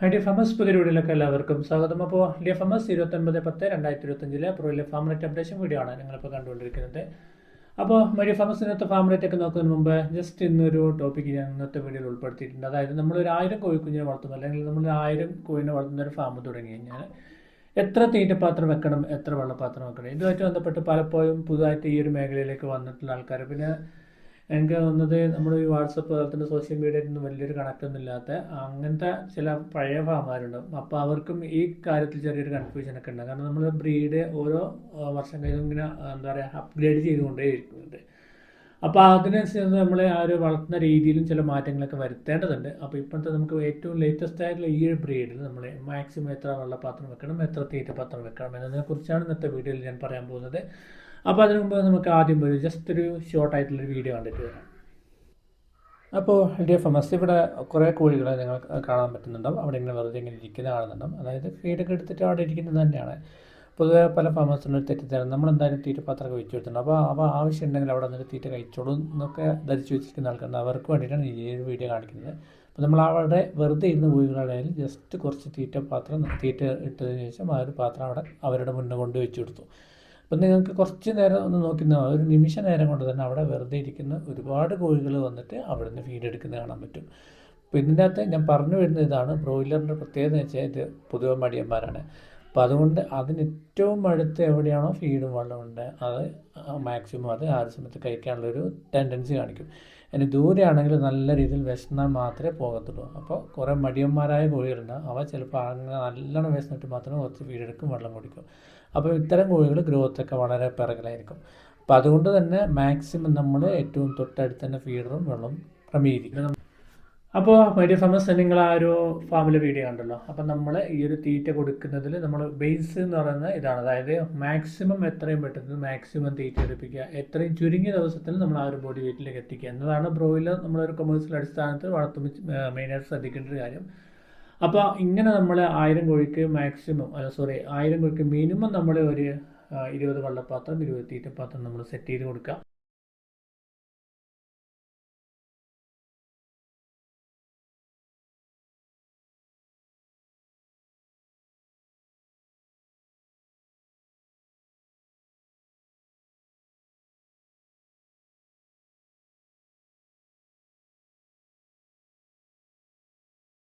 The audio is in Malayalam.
ഡി ഫമസ് പുതിയ വീഡിയോയിലേക്ക് എല്ലാവർക്കും സ്വാഗതം. അപ്പോൾ ഡി എഫ് എം എസ് ഇരുപത്തൊൻപത് പത്ത് രണ്ടായിരത്തി ഇരുപത്തഞ്ചിലെ പ്രോയിലെ ഫാം റേറ്റ് അപ്ഡേഷൻ വീഡിയോ ആണ് നിങ്ങളിപ്പോൾ കണ്ടുകൊണ്ടിരിക്കുന്നത്. അപ്പോൾ മരി ഫാം എസ് ഇന്നത്തെ ഫാം റേറ്റ് ഒക്കെ നോക്കുന്നതിന് മുമ്പ് ജസ്റ്റ് ഇന്നൊരു ടോപ്പിക്ക് ഞാൻ ഇന്നത്തെ വീഡിയോയിൽ ഉൾപ്പെടുത്തിയിട്ടുണ്ട്. അതായത് നമ്മളൊരു ആയിരം കോഴിക്കുഞ്ഞിനെ വളർത്തുന്നു അല്ലെങ്കിൽ നമ്മൾ ആയിരം കോഴിനെ വളർത്തുന്ന ഒരു ഫാം തുടങ്ങി കഴിഞ്ഞാൽ എത്ര തീറ്റപാത്രം വെക്കണം എത്ര വെള്ളപാത്രം വെക്കണം? ഇതുമായിട്ട് ബന്ധപ്പെട്ട് പലപ്പോഴും പുതുതായിട്ട് ഈ ഒരു മേഖലയിലേക്ക് വന്നിട്ടുള്ള ആൾക്കാർ. പിന്നെ എനിക്ക് തോന്നുന്നത് നമ്മുടെ ഈ വാട്സപ്പ് അതുപോലെ സോഷ്യൽ മീഡിയയിൽ നിന്ന് വലിയൊരു കണക്റ്റൊന്നും ഇല്ലാത്ത അങ്ങനത്തെ ചില പഴയ ഫാമാരുണ്ടാവും. അപ്പോൾ അവർക്കും ഈ കാര്യത്തിൽ ചെറിയൊരു കൺഫ്യൂഷൻ ഒക്കെ ഉണ്ട് കാരണം നമ്മൾ ബ്രീഡ് ഓരോ വർഷം കഴിഞ്ഞും ഇങ്ങനെ എന്താ പറയുക അപ്ഗ്രേഡ് ചെയ്തുകൊണ്ടേ ഇരിക്കുന്നുണ്ട് അപ്പോൾ അതിനനുസരിച്ച് നമ്മൾ ആ ഒരു വളർത്തുന്ന രീതിയിലും ചില മാറ്റങ്ങളൊക്കെ വരുത്തേണ്ടതുണ്ട്. അപ്പോൾ ഇപ്പോഴത്തെ നമുക്ക് ഏറ്റവും ലേറ്റസ്റ്റ് ആയിട്ടുള്ള ഈ ഒരു ബ്രീഡിൽ നമ്മൾ മാക്സിമം എത്ര വെള്ളപാത്രം വെക്കണം എത്ര തീറ്റപാത്രം വെക്കണം എന്നതിനെക്കുറിച്ചാണ് ഇന്നത്തെ വീഡിയോയിൽ ഞാൻ പറയാൻ പോകുന്നത്. അപ്പോൾ അതിനു മുമ്പ് നമുക്ക് ആദ്യം ഒരു ജസ്റ്റ് ഒരു ഷോർട്ട് ആയിട്ടുള്ളൊരു വീഡിയോ കണ്ടിട്ട് വരാം. അപ്പോൾ ഡി എഫ് എം എസ് ഇവിടെ കുറേ കോഴികളെ നിങ്ങൾ കാണാൻ പറ്റുന്നുണ്ടാവും. അവിടെ ഇങ്ങനെ വെറുതെ ഇങ്ങനെ ഇരിക്കുന്ന കാണുന്നുണ്ടാവും. അതായത് ഫീഡൊക്കെ എടുത്തിട്ട് അവിടെ ഇരിക്കുന്നത് തന്നെയാണ്. പൊതുവെ പല ഫാമേഴ്സിനും തെറ്റിദ്ധാരണ. നമ്മളെന്തായാലും തീറ്റ പത്രമൊക്കെ വെച്ച് കൊടുത്തിട്ടുണ്ട്. അപ്പോൾ അവ ആവശ്യമുണ്ടെങ്കിൽ അവിടെ നിന്ന് തീറ്റ കഴിച്ചോളൂ എന്നൊക്കെ ധരിച്ചു വെച്ചിരിക്കുന്ന ആൾക്കാരുണ്ട്. അവർക്ക് വേണ്ടിയിട്ടാണ് ഈ ഒരു വീഡിയോ കാണിക്കുന്നത്. അപ്പോൾ നമ്മൾ അവിടെ വെറുതെ ഇരുന്ന് കോഴികളായാലും ജസ്റ്റ് കുറച്ച് തീറ്റ പാത്രം തീറ്റ ഇട്ടതിന് ശേഷം ആ ഒരു പാത്രം അവിടെ അവരുടെ മുന്നേ കൊണ്ട് വെച്ച് കൊടുത്തു. അപ്പം നിങ്ങൾക്ക് കുറച്ച് നേരം ഒന്ന് നോക്കി ഒരു നിമിഷ നേരം കൊണ്ട് തന്നെ അവിടെ വെറുതെ ഇരിക്കുന്ന ഒരുപാട് കോഴികൾ വന്നിട്ട് അവിടെ നിന്ന് ഫീഡ് എടുക്കുന്നത് കാണാൻ പറ്റും. അപ്പോൾ ഇതിന്റെ അകത്ത് ഞാൻ പറഞ്ഞു വരുന്ന ഇതാണ് ബ്രോയിലറിന്റെ പ്രത്യേകത എന്ന് വെച്ചാൽ ഇത് പൊതുവെ മടിയന്മാരാണ്. അപ്പോൾ അതുകൊണ്ട് അതിന് ഏറ്റവും അടുത്ത് എവിടെയാണോ ഫീഡും വെള്ളമുണ്ട് അത് മാക്സിമം അത് ആ സമയത്ത് കഴിക്കാനുള്ളൊരു ടെൻഡൻസി കാണിക്കും. ഇനി ദൂരെയാണെങ്കിൽ നല്ല രീതിയിൽ വിശന്നാൽ മാത്രമേ പോകത്തുള്ളൂ. അപ്പോൾ കുറേ മടിയന്മാരായ കോഴികളുണ്ട് അവ ചിലപ്പോൾ അങ്ങനെ നല്ലോണം വിശന്നിട്ട് മാത്രമേ കുറച്ച് ഫീഡ് എടുക്കും വെള്ളം കുടിക്കും. അപ്പോൾ ഇത്തരം കോഴികൾ ഗ്രോത്ത് ഒക്കെ വളരെ പിറകിലായിരിക്കും. അപ്പോൾ അതുകൊണ്ട് തന്നെ മാക്സിമം നമ്മൾ ഏറ്റവും തൊട്ടടുത്ത് തന്നെ ഫീഡറും വെള്ളവും ക്രമീകരിക്കണം അപ്പോൾ മൈഡിയ ഫാമസ് നിങ്ങൾ ആ ഒരു ഫാമിലെ വീഡിയോ കണ്ടല്ലോ. അപ്പം നമ്മൾ ഈ ഒരു തീറ്റ കൊടുക്കുന്നതിൽ നമ്മൾ ബേസ് എന്ന് പറയുന്നത് ഇതാണ്. അതായത് മാക്സിമം എത്രയും പെട്ടെന്ന് മാക്സിമം തീറ്റ എടുപ്പിക്കുക. എത്രയും ചുരുങ്ങിയ ദിവസത്തിൽ നമ്മൾ ആ ഒരു ബോഡി വെയിറ്റിലേക്ക് എത്തിക്കുക. എന്നതാണ് ബ്രോയിലർ നമ്മളൊരു കൊമേഴ്സ്യൽ അടിസ്ഥാനത്തിൽ വളർത്തുമ്പോൾ മെയിനായിട്ട് ശ്രദ്ധിക്കേണ്ട ഒരു കാര്യം. അപ്പോൾ ഇങ്ങനെ നമ്മൾ ആയിരം കോഴിക്ക് മാക്സിമം അല്ല സോറി ആയിരം കോഴിക്ക് മിനിമം നമ്മൾ ഒരു ഇരുപത് വെള്ളപ്പാത്രം ഇരുപത് തീറ്റപ്പാത്രം നമ്മൾ സെറ്റ് ചെയ്ത് കൊടുക്കുക.